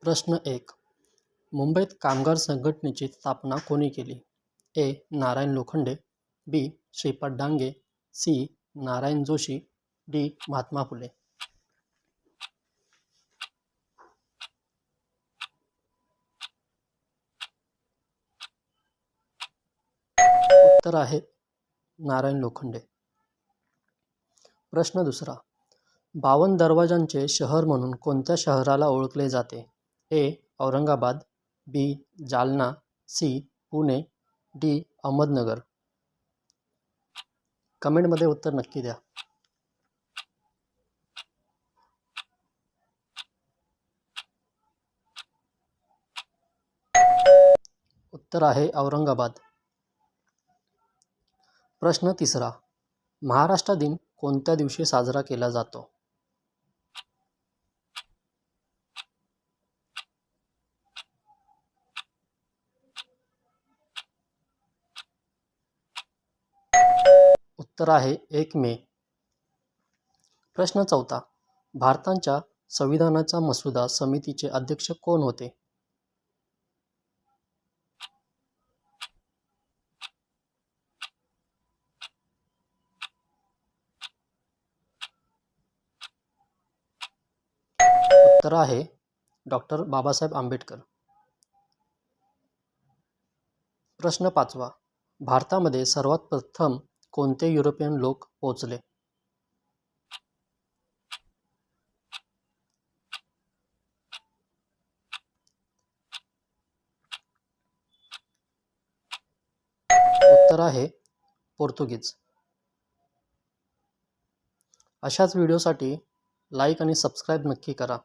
प्रश्न एक. मुंबईत कामगार संघटनेची स्थापना कोणी केली? A. Narayan Lokhande B. Shripad Dange C. Narayan Joshi D. Mahatma Phule. उत्तर आहे नारायण लोखंडे. प्रश्न दुसरा. बावन दरवाजांचे शहर म्हणून कोणत्या शहराला ओळखले जाते? A Aurangabad B Jalna C Pune D Ahmednagar. कमेंटमध्ये उत्तर नक्की द्या. उत्तर आहे औरंगाबाद. प्रश्न तिसरा. महाराष्ट्र दिन कोणत्या दिवशी साजरा केला जातो? उत्तर आहे एक मे. प्रश्न चौथा. भारताच्या संविधानाचा मसुदा समितीचे अध्यक्ष कोण होते? उत्तर आहे डॉक्टर बाबासाहेब आंबेडकर. प्रश्न पाचवा. भारतामध्ये सर्वात प्रथम कोणते युरोपियन लोक पोहोचले? उत्तर आहे पोर्तुगीज. अशाच व्हिडिओसाठी लाईक आणि सबस्क्राईब नक्की करा.